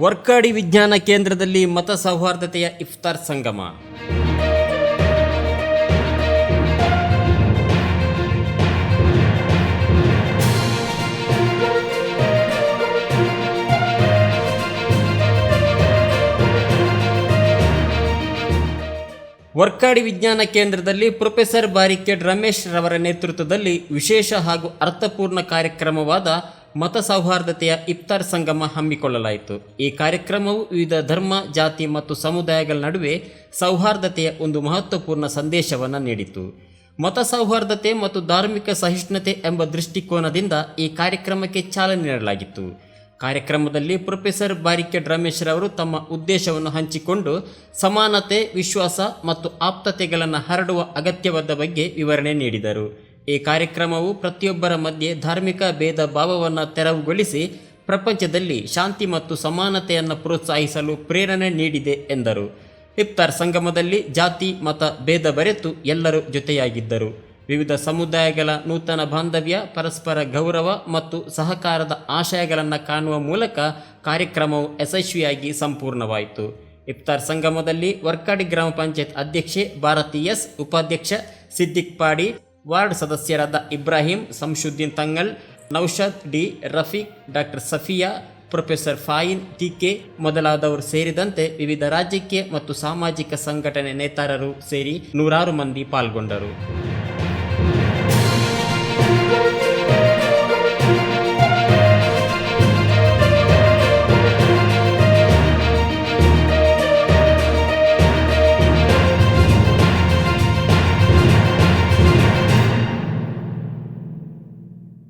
ವರ್ಕಾಡಿ ವಿಜ್ಞಾನ ಕೇಂದ್ರದಲ್ಲಿ ಮತ ಸೌಹಾರ್ದತೆಯ ಇಫ್ತಾರ್ ಸಂಗಮ. ವರ್ಕಾಡಿ ವಿಜ್ಞಾನ ಕೇಂದ್ರದಲ್ಲಿ ಪ್ರೊಫೆಸರ್ ಬಾರಿಕೆಡ್ ರಮೇಶ್ ರವರ ನೇತೃತ್ವದಲ್ಲಿ ವಿಶೇಷ ಹಾಗೂ ಅರ್ಥಪೂರ್ಣ ಕಾರ್ಯಕ್ರಮವಾದ ಮತ ಸೌಹಾರ್ದತೆಯ ಇಫ್ತಾರ್ ಸಂಗಮ ಹಮ್ಮಿಕೊಳ್ಳಲಾಯಿತು. ಈ ಕಾರ್ಯಕ್ರಮವು ವಿವಿಧ ಧರ್ಮ, ಜಾತಿ ಮತ್ತು ಸಮುದಾಯಗಳ ನಡುವೆ ಸೌಹಾರ್ದತೆಯ ಒಂದು ಮಹತ್ವಪೂರ್ಣ ಸಂದೇಶವನ್ನು ನೀಡಿತು. ಮತ ಸೌಹಾರ್ದತೆ ಮತ್ತು ಧಾರ್ಮಿಕ ಸಹಿಷ್ಣುತೆ ಎಂಬ ದೃಷ್ಟಿಕೋನದಿಂದ ಈ ಕಾರ್ಯಕ್ರಮಕ್ಕೆ ಚಾಲನೆ ನೀಡಲಾಗಿತ್ತು. ಕಾರ್ಯಕ್ರಮದಲ್ಲಿ ಪ್ರೊಫೆಸರ್ ಬಾರಿಕೆಡ್ ರಮೇಶ್ ಅವರು ತಮ್ಮ ಉದ್ದೇಶವನ್ನು ಹಂಚಿಕೊಂಡು ಸಮಾನತೆ, ವಿಶ್ವಾಸ ಮತ್ತು ಆಪ್ತತೆಗಳನ್ನು ಹರಡುವ ಅಗತ್ಯವಾದ ಬಗ್ಗೆ ವಿವರಣೆ ನೀಡಿದರು. ಈ ಕಾರ್ಯಕ್ರಮವು ಪ್ರತಿಯೊಬ್ಬರ ಮಧ್ಯೆ ಧಾರ್ಮಿಕ ಭೇದ ಭಾವವನ್ನು ತೆರವುಗೊಳಿಸಿ ಪ್ರಪಂಚದಲ್ಲಿ ಶಾಂತಿ ಮತ್ತು ಸಮಾನತೆಯನ್ನು ಪ್ರೋತ್ಸಾಹಿಸಲು ಪ್ರೇರಣೆ ನೀಡಿದೆ ಎಂದರು. ಇಫ್ತಾರ್ ಸಂಗಮದಲ್ಲಿ ಜಾತಿ, ಮತ, ಭೇದ ಬರೆತು ಎಲ್ಲರೂ ಜೊತೆಯಾಗಿದ್ದರು. ವಿವಿಧ ಸಮುದಾಯಗಳ ನೂತನ ಬಾಂಧವ್ಯ, ಪರಸ್ಪರ ಗೌರವ ಮತ್ತು ಸಹಕಾರದ ಆಶಯಗಳನ್ನು ಕಾಣುವ ಮೂಲಕ ಕಾರ್ಯಕ್ರಮವು ಯಶಸ್ವಿಯಾಗಿ ಸಂಪೂರ್ಣವಾಯಿತು. ಇಫ್ತಾರ್ ಸಂಗಮದಲ್ಲಿ ವರ್ಕಾಡಿ ಗ್ರಾಮ ಪಂಚಾಯತ್ ಅಧ್ಯಕ್ಷೆ ಭಾರತಿ ಎಸ್, ಉಪಾಧ್ಯಕ್ಷ ಸಿದ್ದಿಕ್ ಪಾಡಿ ವಾರ್ಡ್ ಸದಸ್ಯರಾದ Ibrahim Shamsuddin Thangal Noushad D Rafeeq, doctor Safiya, professor Fayin TK ಮೊದಲಾದವರು ಸೇರಿದಂತೆ ವಿವಿಧ ರಾಜಕೀಯ ಮತ್ತು ಸಾಮಾಜಿಕ ಸಂಘಟನೆ ನೇತಾರರು ಸೇರಿ ನೂರಾರು ಮಂದಿ ಪಾಲ್ಗೊಂಡರು.